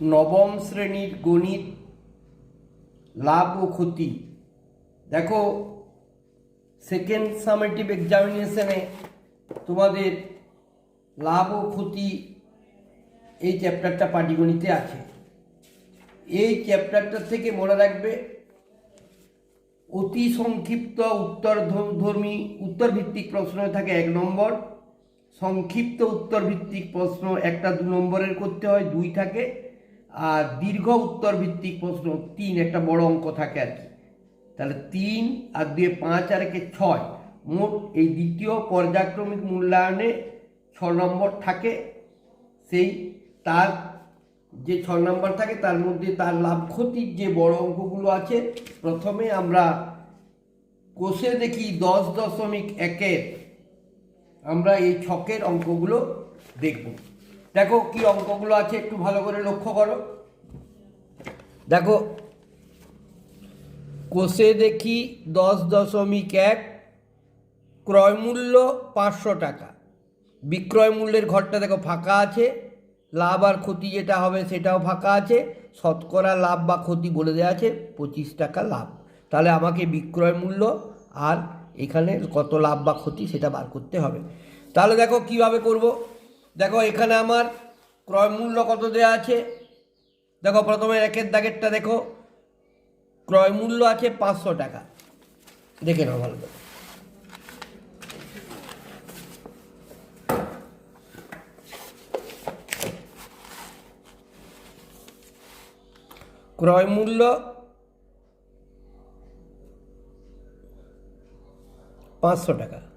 নবম শ্রেণির গণিত লাভ ও ক্ষতি। দেখো সেকেন্ড সামেটিভ এক্সামিনেশনে তোমাদের লাভ ও ক্ষতি এই চ্যাপ্টারটা পাটিগণিতে আছে। এই চ্যাপ্টারটা থেকে মনে রাখবে, অতি সংক্ষিপ্ত উত্তর ধর্মী উত্তর ভিত্তিক প্রশ্ন থাকে এক নম্বর, সংক্ষিপ্ত উত্তর ভিত্তিক প্রশ্ন একটা দু নম্বরের করতে হয়, দুই থাকে। আর দীর্ঘ উত্তর ভিত্তিক প্রশ্ন তিন, একটা বড় অঙ্ক থাকে আর কি। তাহলে তিন আর দুয়ে পাঁচ আর একে ছয়, মোট এই দ্বিতীয় পর্যায়ক্রমিক মূল্যায়নে ছ নম্বর থাকে, সেই তার যে ছ নম্বর থাকে তার মধ্যে তার লাভ ক্ষতির যে বড় অঙ্কগুলো আছে, প্রথমে আমরা কোষে দেখি দশ দশমিক একের, আমরা এই ছকের অঙ্কগুলো দেখব। দেখো কি অঙ্কগুলো আছে, একটু ভালো করে লক্ষ্য করো। দেখো, কোষে দেখি দশ দশমিক এক, ক্রয় মূল্য পাঁচশো টাকা। বিক্রয় মূল্যের ঘরটা দেখো ফাঁকা আছে, লাভ আর ক্ষতি যেটা হবে সেটাও ফাঁকা আছে, শতকরা লাভ বা ক্ষতি বলে দেওয়া আছে, পঁচিশ টাকা লাভ। তাহলে আমাকে বিক্রয় মূল্য আর এখানে কত লাভ বা ক্ষতি সেটা বার করতে হবে। তাহলে দেখো কীভাবে করব? দেখো, এখানে আমার ক্রয় মূল্য কত দেওয়া আছে? দেখো, প্রথমে একের দাগেরটা দেখো। ক্রয় মূল্য আছে পাঁচশো টাকা। দেখে নাও ভালো করে। ক্রয় মূল্য পাঁচশো টাকা।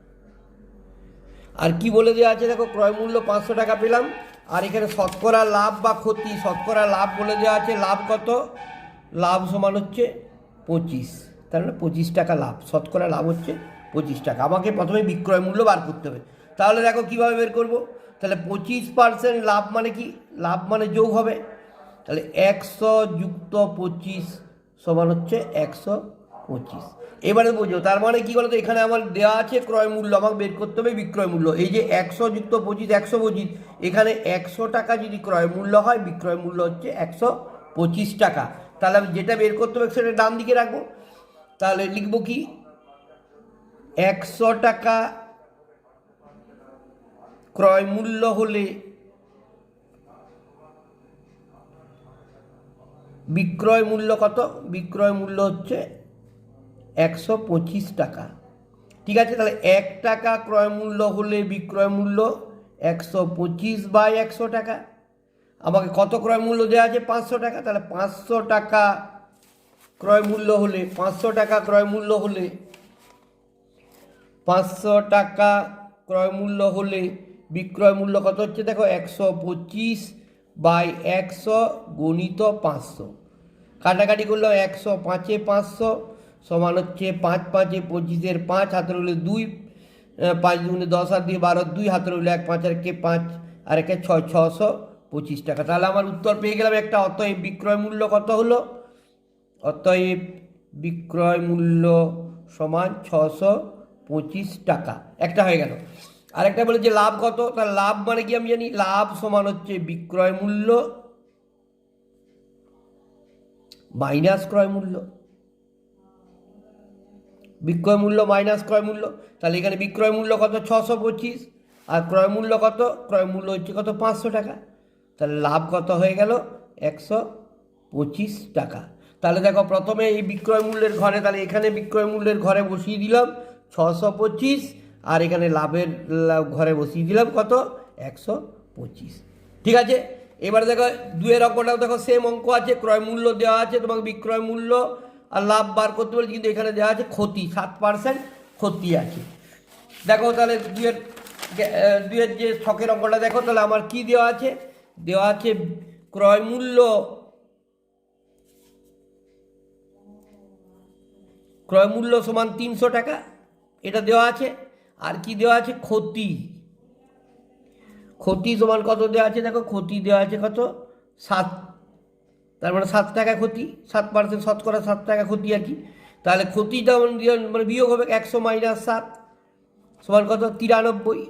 আর কি বলে দেওয়া আছে দেখো, ক্রয় মূল্য পাঁচশো টাকা পেলাম। আর এখানে শতকরা লাভ বা ক্ষতি, শতকরা লাভ বলে দেওয়া আছে, লাভ কত? লাভ সমান হচ্ছে পঁচিশ। তার মানে পঁচিশ টাকা লাভ, শতকরা লাভ হচ্ছে পঁচিশ টাকা। আমাকে প্রথমে বিক্রয় মূল্য বার করতে হবে। তাহলে দেখো কীভাবে বের করব? তাহলে পঁচিশ পার্সেন্ট লাভ মানে কি? লাভ মানে যোগ হবে। তাহলে একশো যুক্ত পঁচিশ সমান হচ্ছে একশো পঁচিশ। এবারে বুঝো, তার মানে কি বলতো? এখানে আমার দেওয়া আছে ক্রয় মূল্য, আমাকে বের করতে হবে বিক্রয় মূল্য। এই যে একশো যুক্ত পঁচিশ, একশো পঁচিশ, এখানে একশো টাকা যদি ক্রয় মূল্য হয়, বিক্রয় মূল্য হচ্ছে একশো পঁচিশ টাকা। তাহলে আমি যেটা বের করতে হবে, সেটা ডান দিকে রাখব। তাহলে লিখব কি? একশো টাকা ক্রয় মূল্য হলে বিক্রয় মূল্য কত? বিক্রয় মূল্য হচ্ছে একশো পঁচিশ টাকা। ঠিক আছে, তাহলে এক টাকা ক্রয় মূল্য হলে বিক্রয় মূল্য একশো পঁচিশ বাই একশো টাকা। আমাকে কত ক্রয় মূল্য দেওয়া আছে? পাঁচশো টাকা। তাহলে পাঁচশো টাকা ক্রয় মূল্য হলে, পাঁচশো টাকা ক্রয় মূল্য হলে, পাঁচশো টাকা ক্রয় মূল্য হলে বিক্রয় মূল্য কত হচ্ছে? দেখো, একশো পঁচিশ বাই একশো গণিত পাঁচশো। কাটাকাটি করল একশো পাঁচে পাঁচশো। সমান হচ্ছে পাঁচ পাঁচে পঁচিশের পাঁচ হাতের হলে দুই পাঁচ দুগুণে দশ হাত দিয়ে বারো, দুই হাতের হলে এক, পাঁচ আর কে পাঁচ, আর একে ছয়, ছশো পঁচিশ টাকা। তাহলে আমার উত্তর পেয়ে গেলাম একটা, অতএব বিক্রয় মূল্য কত হলো? অতএব বিক্রয় মূল্য সমান ছশো পঁচিশ টাকা। একটা হয়ে গেল। আরেকটা বলে যে লাভ কত? তার লাভ মানে কি আমি জানি? লাভ সমান হচ্ছে বিক্রয় মূল্য মাইনাস ক্রয় মূল্য। বিক্রয় মূল্য মাইনাস ক্রয় মূল্য, তাহলে এখানে বিক্রয় মূল্য কত? ছশো পঁচিশ। আর ক্রয় মূল্য কত? ক্রয় মূল্য হচ্ছে কত? পাঁচশো টাকা। তাহলে লাভ কত হয়ে গেল? একশো পঁচিশ টাকা। তাহলে দেখো, প্রথমে এই বিক্রয় মূল্যের ঘরে, তাহলে এখানে বিক্রয় মূল্যের ঘরে বসিয়ে দিলাম ছশো পঁচিশ, আর এখানে লাভের ঘরে বসিয়ে দিলাম কত? একশো পঁচিশ। ঠিক আছে? এবারে দেখো, দুয়ের অঙ্কটাও দেখো সেম অঙ্ক আছে, ক্রয় মূল্য দেওয়া আছে, তোমাকে বিক্রয় মূল্য আর লাভ বার করতে বলছে, কিন্তু এখানে দেওয়া আছে ক্ষতি, সাত পার্সেন্ট ক্ষতি আছে। দেখো তাহলে দুয়ের দুয়ের যে শখের অঙ্কটা দেখো, তাহলে আমার কি দেওয়া আছে? দেওয়া আছে ক্রয় মূল্য ক্রয় মূল্য সমান তিনশো টাকা, এটা দেওয়া আছে। আর কি দেওয়া আছে? ক্ষতি। ক্ষতি সমান কত দেওয়া আছে? দেখো, ক্ষতি দেওয়া আছে কত? সাত তার মানে সাত টাকা ক্ষতি, সাত পার্সেন্ট শতকরা সাত টাকা ক্ষতি আর কি। তাহলে ক্ষতিটা মানে মানে বিয়োগ হবে একশো মাইনাস সাত, সমান কত? তিরানব্বই।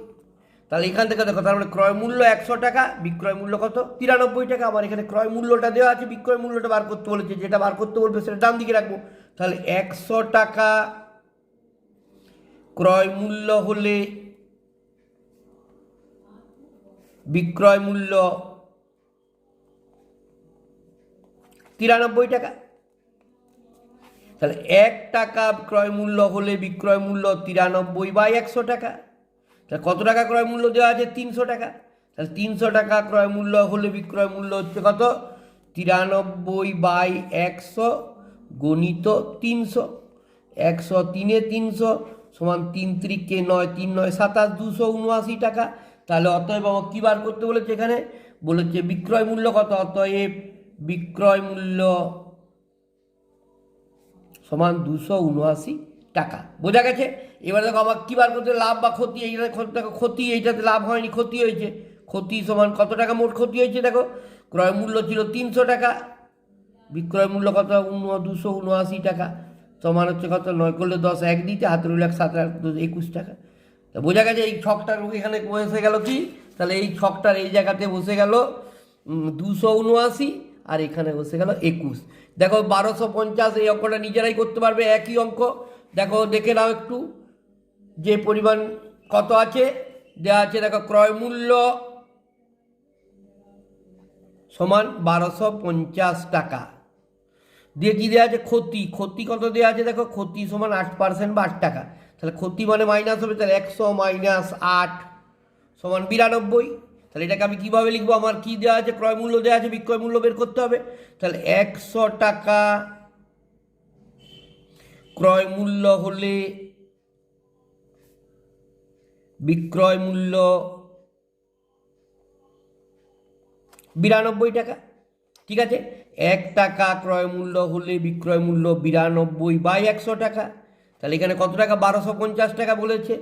তাহলে এখান থেকে দেখো, তার মানে ক্রয় মূল্য একশো টাকা, বিক্রয় মূল্য কত? তিরানব্বই টাকা। আমার এখানে ক্রয় মূল্যটা দেওয়া আছে, বিক্রয় মূল্যটা বার করতে বলেছে। যেটা বার করতে বলবে সেটা ডান দিকে রাখব। তাহলে একশো টাকা ক্রয় মূল্য হলে বিক্রয় মূল্য তিরানব্বই টাকা। তাহলে এক টাকা ক্রয় মূল্য হলে বিক্রয় মূল্য তিরানব্বই বাই একশো টাকা। তাহলে কত টাকা ক্রয় মূল্য দেওয়া আছে? তিনশো টাকা। তাহলে তিনশো টাকা ক্রয় মূল্য হলে বিক্রয় মূল্য হচ্ছে কত? তিরানব্বই বাই একশো গণিত তিনশো। একশো তিনে তিনশো সমান তিন ত্রিকে নয়, তিন নয়, সাতাশ, দুশো উনআশি টাকা। তাহলে অতএব আমার কী বার করতে বলেছে এখানে? বলেছে বিক্রয় মূল্য কত? অতএব বিক্রয় মূল্য সমান দুশো উনআশি টাকা। বোঝা গেছে? এবার দেখো আমার কী বার করতে লাভ বা ক্ষতি? এইটা দেখো ক্ষতি, এইটাতে লাভ হয়নি, ক্ষতি হয়েছে। ক্ষতি সমান কত টাকা? মোট ক্ষতি হয়েছে, দেখো। ক্রয় মূল্য ছিল তিনশো টাকা বিক্রয় মূল্য কত দুশো উনআশি টাকা। সমান হচ্ছে কত? নয় করলে দশ, এক দিতে হাতে এক, সাত একুশ টাকা। তা বোঝা গেছে এই ছকটার এখানে বসে গেল কি? তাহলে এই ছকটার এই জায়গাতে বসে গেল দুশো উনআশি আর এখানে বসে গেল একুশ। দেখো বারোশো পঞ্চাশ, এই অঙ্কটা নিজেরাই করতে পারবে, একই অঙ্ক। দেখো, দেখে নাও একটু, যে পরিমাণ কত আছে? দেওয়া আছে, দেখো, ক্রয় মূল্য সমান বারোশো পঞ্চাশ টাকা। দিয়ে কী দেওয়া আছে? ক্ষতি। ক্ষতি কত দেওয়া আছে? দেখো, ক্ষতি সমান আট পার্সেন্ট বা আট টাকা। তাহলে ক্ষতি মানে মাইনাস হবে, তাহলে একশো মাইনাস আট সমান বিরানব্বই। তাহলে এটাকে আমি কীভাবে লিখব? আমার কী দেওয়া আছে? ক্রয় মূল্য দেওয়া আছে, বিক্রয় মূল্য বের করতে হবে। তাহলে একশো টাকা ক্রয় মূল্য হলে বিক্রয় মূল্য বিরানব্বই টাকা। ঠিক আছে? এক টাকা ক্রয় মূল্য হলে বিক্রয় মূল্য বিরানব্বই বাই একশো টাকা। তাহলে এখানে কত টাকা? বারোশো পঞ্চাশ টাকা বলেছে।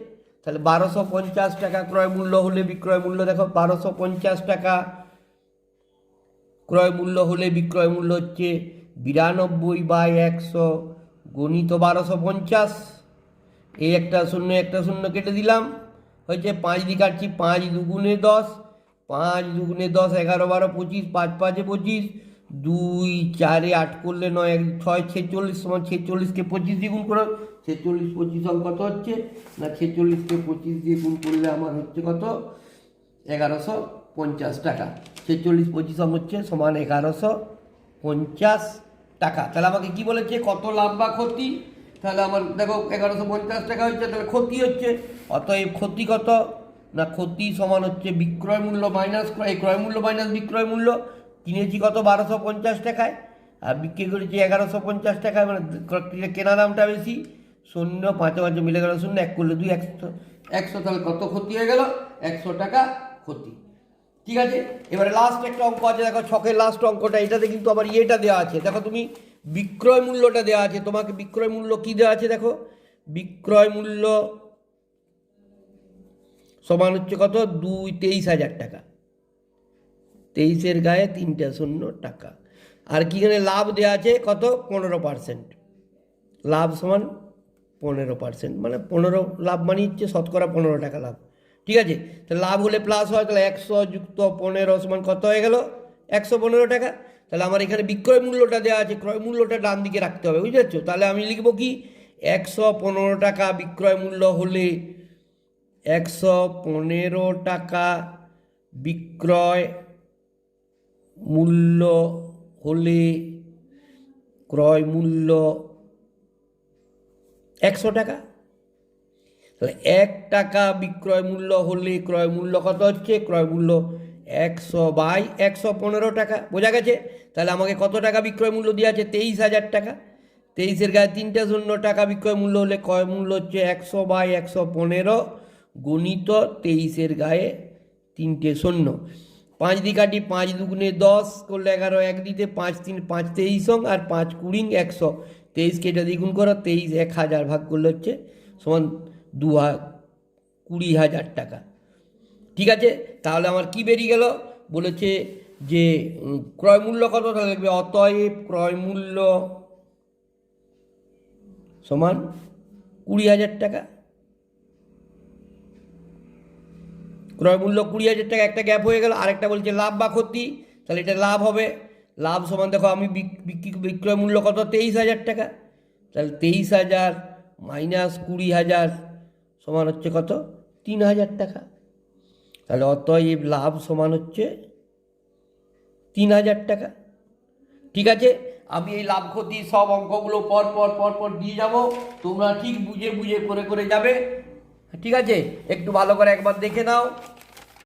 তাহলে বারোশো পঞ্চাশ টাকা ক্রয় মূল্য হলে বিক্রয় মূল্য, দেখো বারোশো পঞ্চাশ টাকা ক্রয় মূল্য হলে বিক্রয় মূল্য হচ্ছে বিরানব্বই বাই একশো গণিত বারোশো পঞ্চাশ। এই একটা শূন্য একটা শূন্য কেটে দিলাম, হয়েছে পাঁচ দিয়ে কাটছি পাঁচ দুগুণে দশ, পাঁচ দুগুণে দশ, এগারো বারো পঁচিশ, পাঁচ পাঁচে পঁচিশ দুই, চারে আট করলে নয়, এক, ছয়, ছেচল্লিশ সমান ছেচল্লিশকে পঁচিশ দিয়ে গুণ করো। ছেচল্লিশ, পঁচিশ সমান কত হচ্ছে? না, ছেচল্লিশকে পঁচিশ দিয়ে গুণ করলে আমার হচ্ছে কত? এগারোশো পঞ্চাশ টাকা। ছেচল্লিশ, পঁচিশ সম হচ্ছে সমান এগারোশো পঞ্চাশ টাকা। তাহলে আমাকে কি বলেছে? কত লাভ বা ক্ষতি? তাহলে আমার, দেখো, এগারোশো পঞ্চাশ টাকা হচ্ছে, তাহলে ক্ষতি হচ্ছে। অতএব ক্ষতি কত? না, ক্ষতি সমান হচ্ছে বিক্রয় মূল্য মাইনাস ক্রয় ক্রয় মূল্য মাইনাস বিক্রয় মূল্য। কিনেছি কত? বারোশো পঞ্চাশ টাকায়। আর বিক্রি করেছি এগারোশো পঞ্চাশ টাকায়। মানে কেনা দামটা বেশি শূন্য পাঁচে পাঁচে মিলে গেল শূন্য এক করলে দুই একশো একশো তাহলে কত ক্ষতি হয়ে গেল একশো টাকা ক্ষতি ঠিক আছে এবারে লাস্ট একটা অঙ্ক আছে দেখো ছকের লাস্ট অঙ্কটা এটাতে কিন্তু আবার ইয়েটা দেওয়া আছে দেখো তুমি বিক্রয় মূল্যটা দেওয়া আছে তোমাকে বিক্রয় মূল্য কি দেওয়া আছে দেখো বিক্রয় মূল্য সমান হচ্ছে কত দুই তেইশ হাজার টাকা তেইশের গায়ে তিনটা শূন্য টাকা। আর কি এখানে লাভ দেওয়া আছে? কত? পনেরো পার্সেন্ট। লাভ সমান পনেরো পার্সেন্ট। মানে পনেরো লাভ মানে হচ্ছে শতকরা পনেরো টাকা লাভ। ঠিক আছে? তাহলে লাভ হলে প্লাস হয়, তাহলে একশো যুক্ত পনেরো সমান কত হয়ে গেল? একশো পনেরো টাকা। তাহলে আমার এখানে বিক্রয় মূল্যটা দেওয়া আছে। ক্রয় মূল্যটা ডান দিকে রাখতে হবে বুঝতে পারছ তাহলে আমি লিখব কি? একশো পনেরো টাকা বিক্রয় মূল্য হলে একশো পনেরো টাকা বিক্রয় মূল্য হলে, ক্রয় মূল্য একশো টাকা। তাহলে এক টাকা বিক্রয় মূল্য হলে ক্রয় মূল্য কত হচ্ছে? ক্রয় মূল্য একশো বাই একশো পনেরো টাকা। বোঝা গেছে? তাহলে আমাকে কত টাকা বিক্রয় মূল্য দেওয়া আছে? তেইশ হাজার টাকা। তেইশের গায়ে তিনটে শূন্য টাকা বিক্রয় মূল্য হলে ক্রয় মূল্য হচ্ছে একশো বাই একশো পনেরো গণিত তেইশের গায়ে তিনটে শূন্য। পাঁচ দিকাটি পাঁচ দুগুণে দশ করলে এগারো, এক দিতে পাঁচ, তিন, পাঁচ, তেইশ সং, আর পাঁচ কুড়ি একশো তেইশকে এটা দ্বিগুণ করো, তেইশ এক হাজার ভাগ করলে হচ্ছে সমান দু কুড়ি হাজার টাকা। ঠিক আছে? তাহলে আমার কি বেরিয়ে গেল? বলেছে যে ক্রয় মূল্য কত? তাহলে অতএব ক্রয় মূল্য সমান কুড়ি হাজার টাকা। ক্রয় মূল্য কুড়ি হাজার টাকা, একটা গ্যাপ হয়ে গেল, আরেকটা বলছে লাভ বা ক্ষতি, তাহলে এটা লাভ হবে। লাভ সমান, দেখো আমি বিক- বিক্রি, বিক্রয় মূল্য কত? তেইশ হাজার টাকা। তাহলে তেইশ হাজার মাইনাস কুড়ি হাজার সমান হচ্ছে কত? তিন হাজার টাকা। তাহলে অতএব লাভ সমান হচ্ছে তিন হাজার টাকা। ঠিক আছে? আমি এই লাভ, ক্ষতি সব অঙ্কগুলো পর পর পর পর দিয়ে যাব। তোমরা ঠিক বুঝে বুঝে, করে করে যাবে। ঠিক আছে? একটু ভালো করে একবার দেখে নাও।